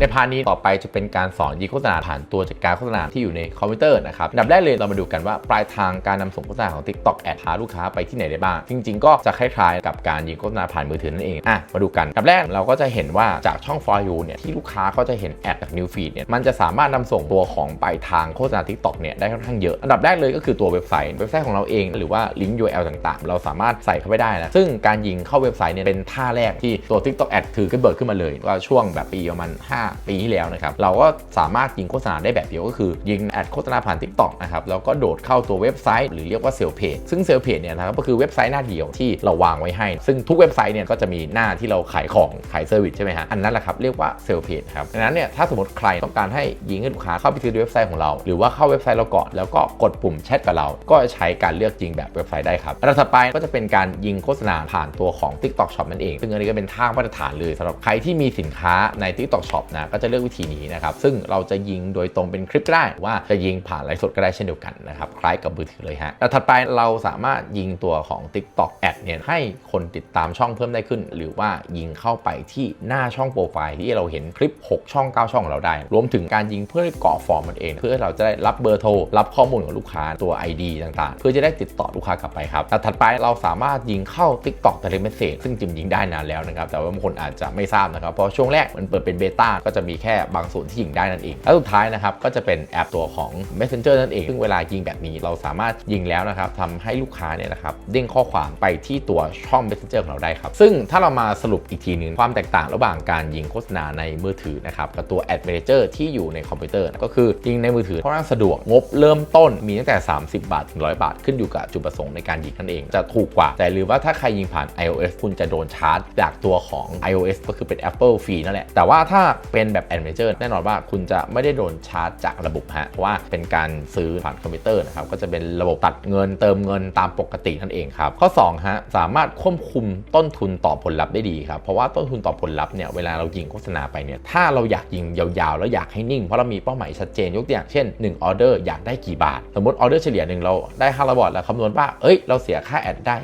ในพาร์ทนี้ต่อไปจะเป็นการสอนยิงโฆษณาผ่านตัวจัดการโฆษณาที่อยู่ในคอมพิวเตอร์นะครับดับแรกเลยเรามาดูกันว่าปลายทางการนำส่งโฆษณาของ TikTok แอดพาลูกค้าไปที่ไหนได้บ้าง จริง ๆ ก็จะคล้ายๆ กับการยิงโฆษณาผ่านมือถือนั่นเองอะมาดูกันดับแรกเราก็จะเห็นว่าจากช่อง For You เนี่ยที่ลูกค้าเขาจะเห็นแอดจาก New Feed เนี่ยมันจะสามารถนำส่งตัวของปลายทางโฆษณา TikTok เนี่ยได้ค่อนข้างเยอะอันดับแรกเลยก็คือตัวเว็บไซต์เว็บไซต์ของเราเองหรือว่าลิงก์ URL ต่างๆ เราสามารถใส่เข้าไปได้นะซึ่งการยิงเข้าเว็บไซต์เนี่ยเป็นท่าแรกที่ตัว TikTok Ad ถือขึ้นเบิร์ขึ้นมาเลยก็ช่วงแบบปีประมาณ5ปีที่แล้วนะครับ เราก็สามารถยิงโฆษณาได้แบบเดียวก็คือยิงแอดโฆษณาผ่าน TikTok นะครับ แล้วก็โดดเข้าตัวเว็บไซต์ หรือเรียกว่าเซลเพจซึ่งเซลเพจเนี่ยนะครับก็คือเว็บไซต์หน้าเดียวที่เราวางไว้ให้ ซึ่งทุกเว็บไซต์เนี่ยก็จะมีหน้าที่เราขายของขายเซอร์วิสใช่ไหมฮะอันนั้นแหละครับเรียกว่าเซลเพจครับดังนั้นเนี่ยถ้าสมมติใครต้องการให้ยิงให้ลูกค้าเข้าไปที่เว็บไซต์ของเรา หรือว่าเข้าเว็บไซต์เราก่อนแล้วก็กดปุ่มแชทกับเรา ก็ใช้การเลือกยิงแบบเว็บไซต์ได้ครับอันดับถัดไปก็จะเป็นการยิงโฆษณาผ่านตัวของ TikTok Shop นั่นเองซึ่งอันนี้ก็เป็นท่ามาตรฐานเลยสำหรับใครที่มีสินค้าใน TikTok Shop นะก็จะเลือกวิธีนี้นะครับซึ่งเราจะยิงโดยตรงเป็นคลิปก็ได้ว่าจะยิงผ่านไลฟ์สดก็ได้เช่นเดียวกันนะครับคล้ายกับมือถือเลยฮะแล้วถัดไปเราสามารถยิงตัวของ TikTok Ad เนี่ยให้คนติดตามช่องเพิ่มได้ขึ้น หรือว่ายิงเข้าไปที่หน้าช่องโปรไฟล์ที่เราเห็นคลิป 6 ช่อง 9 ช่องของเราได้ รวมถึงการยิงเพื่อกรอฟอร์มมันเอง เพื่อเราจะได้รับเบอร์โทรรับข้อมูลของลูกค้าตัว ID ต่างๆ เพื่อจะได้ติดต่อลูกค้ากลับไปครับแล้วถัดไปเราสามารถยิงเข้า TikTok Direct Message ซึ่งจริงยิงได้นานแล้วนะครับแต่ว่าบางคนอาจจะไม่ทราบนะครับเพราะช่วงแรกมันเปิดเป็นเบต้าก็จะมีแค่บางส่วนที่ยิงได้นั่นเอง แล้วสุดท้ายนะครับก็จะเป็นแอปตัวของ Messenger นั่นเอง ซึ่งเวลายิงแบบนี้เราสามารถยิงแล้วนะครับทำให้ลูกค้าเนี่ยนะครับเด้งข้อความไปที่ตัวช่อง Messenger ของเราได้ครับ ซึ่งถ้าเรามาสรุปอีกทีนึงความแตกต่างระหว่างการยิงโฆษณาในมือถือนะครับกับตัว Ad Manager ที่อยู่ในคอมพิวเตอร์ก็คือยิงในมือถือค่อนข้างสะดวกงบเริ่มต้นมีตั้งแต่ 30 บาทถึง 100 บาท ขึ้นอยู่กับจุดประสงค์ในการยิงนั่นเอง จะถูกกว่า แต่หรือว่าถ้าใครยิงผ่าน iOS คุณจะโดนชาร์จจากตัวของ iOS ก็คือเป็น Apple ฟรีนั่นแหละแต่ว่าถ้าเป็น็นแบบ Ad Manager แน่นอนว่าคุณจะไม่ได้โดนชาร์จจากระบบฮะเพราะว่าเป็นการซื้อผ่านคอมพิวเตอร์นะครับก็จะเป็นระบบตัดเงินเติมเงินตามปกตินั่นเองครับข้อ2ฮะสามารถควบคุมต้นทุนต่อผลลัพธ์ได้ดีครับเพราะว่าต้นทุนต่อผลลัพธ์เนี่ยเวลาเรายิงโฆษณาไปเนี่ยถ้าเราอยากยิงยาวๆ แล้วอยากให้นิ่งเพราะเรามีเป้าหมายชัดเจนยกตัวอย่างเช่น1ออเดอร์อยากได้กี่บาท สมมติออเดอร์เฉลี่ยหนึ่งเราได้500บาทแล้วคำนวณว่าเอ้ยเราเสียค่าแอดได้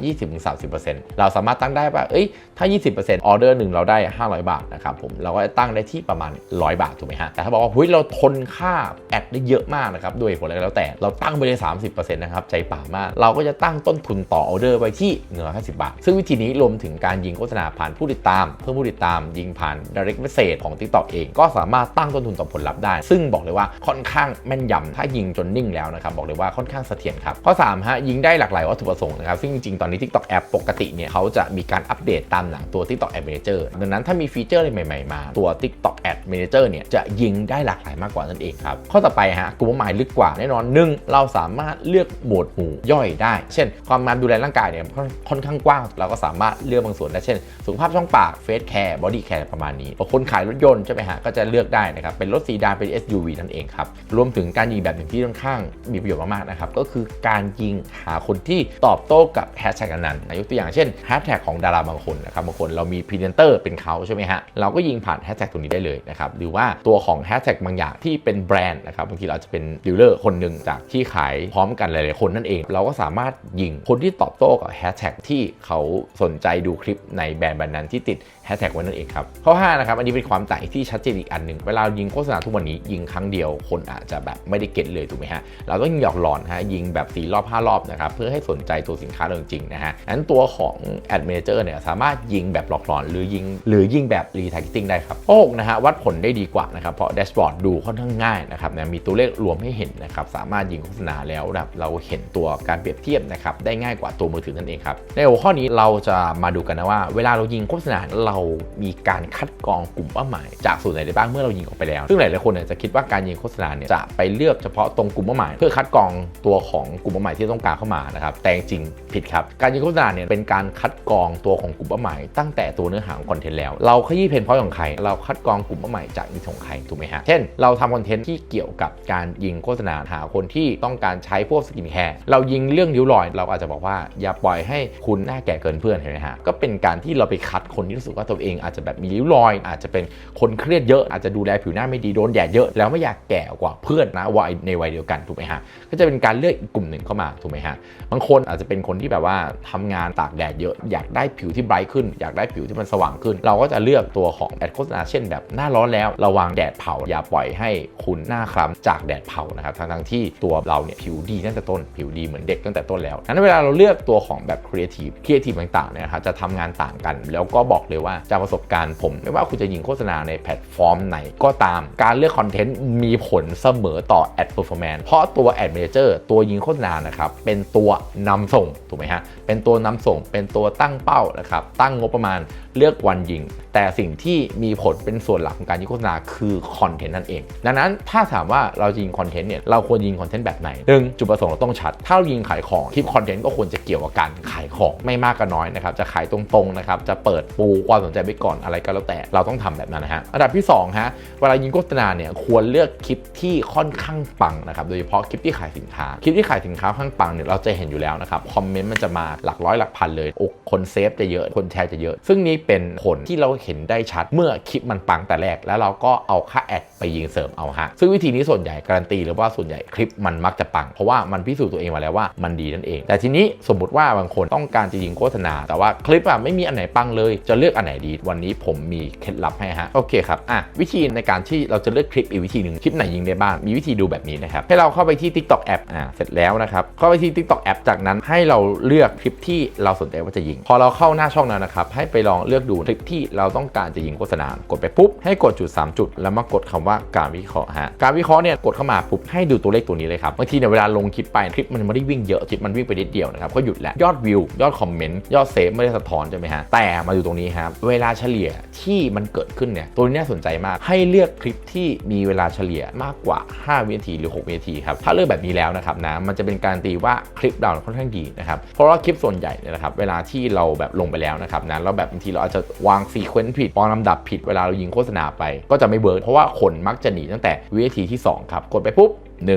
20-30%เราสามารถตั้งได้ว่าเอ้ยถ้า 20%ออเดอร์หนึ่งเราได้ 500 บาทนะครับผมเราก็ตั้งได้ที่ประมาณ100 บาทถูกไหมฮะแต่ถ้าบอกว่าเฮ้ยเราทนค่าแอดได้เยอะมากนะครับด้วยผลอะไรก็แล้วแต่เราตั้งไปเลย30%นะครับใจป่ามาก เราก็จะตั้งต้นทุนต่อออเดอร์ไว้ที่เงิน50 บาท ซึ่งวิธีนี้รวมถึงการยิงโฆษณาผ่านผู้ติดตาม เพิ่มผู้ติดตามยิงผ่าน direct message ของ TikTok เอง ก็สามารถตั้งต้นทุนต่อผลลัพธ์ได้ ซึ่งบอกเลยว่าค่อนข้างแม่นยำถ้ายิงจนนิ่งแล้วนะครับบอกเลยว่าค่อนข้างเสถียรครับข้อ3ฮะยิงได้หลากหลายวัตถุประสงค์นะครับซึ่งจริงๆตอนนี้ TikTok App ปกติเนี่ยเขาจะมีการอัปเดตตามหลังตัว TikTok Ad Manager ดังนั้นถ้ามีฟีเจอร์อะไรใหม่ๆมาตัว TikTok Ad Manager เนี่ยจะยิงได้หลากหลายมากกว่านั่นเองครับ ข้อต่อไปฮะกลุ่มหมายลึกกว่าแน่นอนหนึ่งเราสามารถเลือกหมวดหมู่ย่อยได้ เช่น ความงานดูแลร่างกายเนี่ยค่อนข้างกว้าง เราก็สามารถเลือกบางส่วนได้เช่น สุขภาพช่องปากเฟสแคร์บอดี้แคร์ประมาณนี้คนขายรถยนต์ใช่ไหมฮะก็จะเลือกได้นะครับเป็นรถซีดานเป็น SUV นั่นเองครับรวมถึงการยิงแบบหนึ่งที่ค่อนข้างมีประโยชน์มากๆนะครับก็คือการยิงหาคนที่ตอบโต้กับแฮชแท็กนั้นยกตัวอย่างเช่นแฮชแท็กของดาราบางคนนะครับบางคนเรามีพรีเซนเตอร์เป็นเขาใช่ไหมฮะเราก็ยิงผ่านแฮชแท็กตรงนี้ได้เลยนะครับหรือว่าตัวของแฮชแท็กบางอย่างที่เป็นแบรนด์นะครับบางทีเราจะเป็นดีลเลอร์คนหนึ่งจากที่ขายพร้อมกันหลายๆคนนั่นเอง เราก็สามารถยิงคนที่ตอบโต้กับแฮชแท็กที่เขาสนใจดูคลิปในแบรนด์แบรนด์นั้นที่ติดแฮชแท็กไว้นั่นเองครับข้อ5นะครับอันนี้เป็นความแตกที่ชัดเจนอีกอันหนึ่งเวลายิงโฆษณาทุกวันนี้ยิงครั้งเดียวคนอาจจะแบบไม่ได้เก็ตเลยถูกไหมฮะเราต้องยิงหยอกหลอนฮะยิงแบบ4รอบ5รอบนะครับเพื่อให้สนใจตัวสินค้าจริงๆนะฮะนั้นตัวของ Ad Manager เนี่ยสามารถยิงแบบหลอกหลอน หรือยิงหรือยิงแบบ Retargeting ได้ครับข้อ6นะฮะวัดผลได้ดีกว่านะครับเพราะแดชบอร์ดดูค่อนข้างง่ายนะครับนะมีตัวเลขรวมให้เห็นนะครับสามารถยิงโฆษณาแล้วแบบเราเห็นตัวการเปรียบเทียบนะครับได้ง่ายกว่าตัวมือถือนั่นเองครับในหัวข้อนี้เราจะมาดูกันนะว่า เวลาเรายิงโฆษณาเรามีการคัดกรองกลุ่มเป้าหมาย จากส่วนไหนได้บ้างเมื่อเรายิงออกไปแล้ว ซึ่งหลายๆคนเนี่ยจะคิดว่าการยิงโฆษณาเนี่ยจะไปเลือกเฉพาะตรงกลุ่มเป้าหมาย เพื่อคัดกรองตัวของกลุ่มเป้าหมายที่ต้องการเข้ามานะครับแต่จริงผิดครับการยิงโฆษณาเนี่ยเป็นการคัดกรองตัวของกลุ่มเป้าหมาย ตั้งแต่ตัวเนื้อหาของคอนเทนต์แล้วเราขยี้เพนพอยต์ของใครเราคัดกรองกลุ่มเป้าหมายจากอินของใครถูกไหมฮะ เช่น เราทำคอนเทนต์ที่เกี่ยวกับการยิงโฆษณาหาคนที่ต้องการใช้พวกสกินแคร์เรายิงเรื่องริ้วรอย เราอาจจะบอกว่าอย่าปล่อยให้คุณหน้าแก่เกินเพื่อนเห็นไหมฮะก็เป็นการที่เราไปคัดคนที่รู้สึกว่าตัวเองอาจจะแบบมีริ้วรอย อาจจะเป็นคนเครียดเยอะอาจจะดูแลผิวหน้าไม่ดีโดนแดดเยอะแล้วไม่อยากแก่กว่าเพื่อนนะวัยในวัยเดียวกันถูกไหมฮะก็จะเป็นการเลือกอีกกลุ่มหนึ่งเข้ามาถูกไหมฮะบางคนอาจจะเป็นคนที่แบบว่าทำงานตากแดดเยอะอยากได้ผิวที่ไบรท์ขึ้น อยากได้ผิวที่มันสว่างขึ้น เราก็จะเลือกตัวของแอดโฆษณาเช่นแบบหน้าาร้อนแล้วระวังแดดเผาอย่าปล่อยให้คุณหน้าคล้ำจากแดดเผานะครับทั้งที่ตัวเราเนี่ยผิวดีตั้งแต่ต้นผิวดีเหมือนเด็กตั้งแต่ต้นแล้วนั้นเวลาเราเลือกตัวของแบบครีเอทีฟครีเอทีฟต่างๆเนี่ยครับจะทำงานต่างกัน แล้วก็บอกเลยว่าจากประสบการณ์ผมไม่ว่าคุณจะยิงโฆษณาในแพลตฟอร์มไหนก็ตาม การเลือกคอนเทนต์มีผลเสมอต่อแอดเปอร์ฟอร์แมนซ์เพราะตัวแอด a ม a เจอร์ตัวยิงโฆษณานะครับเป็นตัวนำส่งถูกไหมฮะเป็นตัวนำส่งเป็นตัวตั้งเป้านะครับตั้งงบประมาณเลือกวันยิง แต่สิ่งที่มีผลเป็นส่วนหลักของการยิงโฆษณาคือคอนเทนต์นั่นเอง ดังนั้นถ้าถามว่าเราจะยิงคอนเทนต์เนี่ยเราควรยิงคอนเทนต์แบบไหนหนึ่งจุดประสงค์เราต้องชัด ถ้าเรายิงขายของคลิปคอนเทนต์ก็ควรจะเกี่ยวกับการขายของไม่มากก็น้อยนะครับจะขายตรงๆนะครับจะเปิดปูความสนใจไว้ก่อนอะไรก็แล้วแต่เราต้องทำแบบนั้นนะฮะอันดับที่2ฮะเวลายิงโฆษณาเนี่ยควรเลือกคลิปที่ค่อนข้างปังนะครับโดยเฉพาะคลิปที่ขายสินค้าคลิปที่ขายสินค้าข้างปังเนี่ยเราจะเห็นอยู่แล้วนะครับคอมเมนต์มันจะมาหลักร้อยหลักพันเลยอ้คนเซฟจะเยอะคนแชร์จะเยอะ ซึ่งนี่เป็นผลที่เราเห็นได้ชัดเมื่อคลิปมันปังแต่แรก แล้วเราก็เอาค่าแอดไปยิงเสริมเอาฮะซึ่งวิธีนี้ส่วนใหญ่การันตีหรือว่าส่วนใหญ่คลิปมันมักจะปัง เพราะว่ามันพิสูจน์ตัวเองมาแล้วว่ามันดีนั่นเอง แต่ทีนี้สมมติว่าบางคนต้องการจะยิงโฆษณา แต่ว่าคลิปอะไม่มีอันไหนปังเลย จะเลือกอันไหนดี วันนี้ผมมีเคล็ดลับให้ฮะโอเคครับอะวิธีในการที่เราจะเลือกคลิปอีกวิธีหนึ่งคลิปไหนยิงได้บ้างมีวิธีดูแบบนี้นะครับให้เราเข้าไปที่ TikTok App อ่าเสร็จแล้วนะครับเข้าไปที่ TikTok App จากนั้นให้เราเลือกคลิปที่เราสนใจว่าจะยิง พอเราเข้าหน้าช่องนั้นนะครับให้ไปลองเลือกดูคลิปที่เราต้องการจะยิงโฆษณากดไปปุ๊บให้กดจุด 3 จุด แล้วมากดคำว่าการวิเคราะห์ฮะการวิเคราะห์เนี่ยกดเข้ามาปุ๊บให้ดูตัวเลขตัวนี้เลยครับบางทีเนี่ยเวลาลงคลิปไปคลิปมันไม่ได้วิ่งเยอะคลิปมันวิ่งไปนิดเดียวนะครับก็หยุดแล้วยอดวิวยอดคอมเมนต์ยอดเซฟไม่ได้สะท้อนใช่ไหมฮะแต่มาดูตรงนี้ครับเวลาเฉลี่ยที่มันเกิดขึ้นเนี่ยตัวนี้น่าสนใจมากให้เลือกคลิปที่มีเวลาเฉลี่ยมากกว่า 5 วินาทีหรือ 6 วินาทีครับถ้าเลือกแบบนี้แล้วนะครับนะมันจะเป็นการตีว่าคลิปเราค่อนข้างดีนะครับเพราะว่าคลิปส่วนใหญ่เนี่ยนะครับเวลาที่เราแบบลงไปแล้วนะครับนะแล้วแบบบางทีเราอาจจะวางซีเควนต์ผิดวางลำดับผิดเวลาเรายิงโฆษณาไปก็จะไม่เวิร์กเพราะว่าคนมักจะหนีตั้งแต่วิธีที่ 2 ครับ กดไปปุ๊บ 1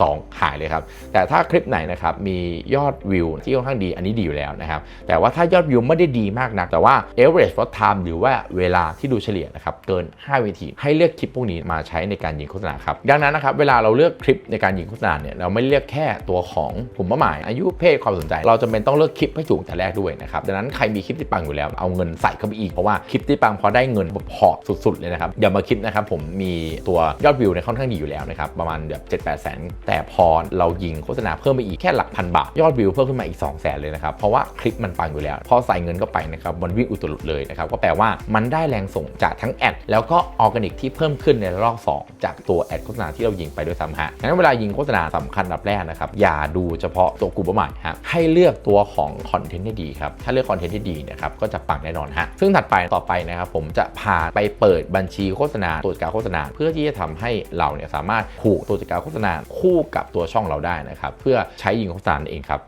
2 หายเลยครับ แต่ถ้าคลิปไหนนะครับมียอดวิวที่ค่อนข้างดีอันนี้ดีอยู่แล้วนะครับ แต่ว่าถ้ายอดวิวไม่ได้ดีมากนัก แต่ว่า average watch time หรือว่าเวลาที่ดูเฉลี่ยนะครับเกิน 5 วินาทีให้เลือกคลิปพวกนี้มาใช้ในการยิงโฆษณาครับ ดังนั้นนะครับเวลาเราเลือกคลิปในการยิงโฆษณาเนี่ยเราไม่เลือกแค่ตัวของกลุ่มเป้าหมาย อายุเพศความสนใจ เราจำเป็นต้องเลือกคลิปให้ถูกแต่แรกด้วยนะครับดังนั้นใครมีคลิปที่ปังอยู่แล้วเอาเงินใส่เข้าไปอีกเพราะว่าคลิปที่ปังพอได้เงินพอสุดๆเลยนะครับอย่ามาคิดนะครับผมมีตัวยอดวิวในค่อนข้างดีอยู่แล้วนะครับประมาณแบบ7 8แสนแต่พอเรายิงโฆษณาเพิ่มไปอีกแค่หลักพันบาท ยอดวิวเพิ่มขึ้นมาอีก 2 0 0แสนเลยนะครับ เพราะว่าคลิปมันปังอยู่แล้ว พอใส่เงินเข้าไปนะครับมันวิ่งอุตลุดเลยนะครับ ก็แปลว่ามันได้แรงส่งจากทั้งแอดแล้วก็ออร์แกนิกที่เพิ่มขึ้นในรอบ 2 จากตัวแอดโฆษณาที่เรายิงไปด้วยซ้ำฮะงั้นเวลายิงโฆษณาสำคัญอันดับแรกนะครับอย่าดูเฉพาะตัวกลุ่มเป้าหมายฮะให้เลือกตัวของคอนเทนต์ที่ดีครับถ้าเลือกคอนเทนต์ที่ดีนะครับก็จะปังแน่นอนฮะซึ่งถัดไปต่อไปนะครับผมจะพาไปเปิดบัญชีโฆษณาตัวจัดการโฆษณา เพื่อที่จะทำให้เราเนี่ยสามารถผูกตัวจัดการโฆษณาคู่กับตัวช่องเราได้นะครับ เพื่อใช้ยิงโฆษณาเองครับ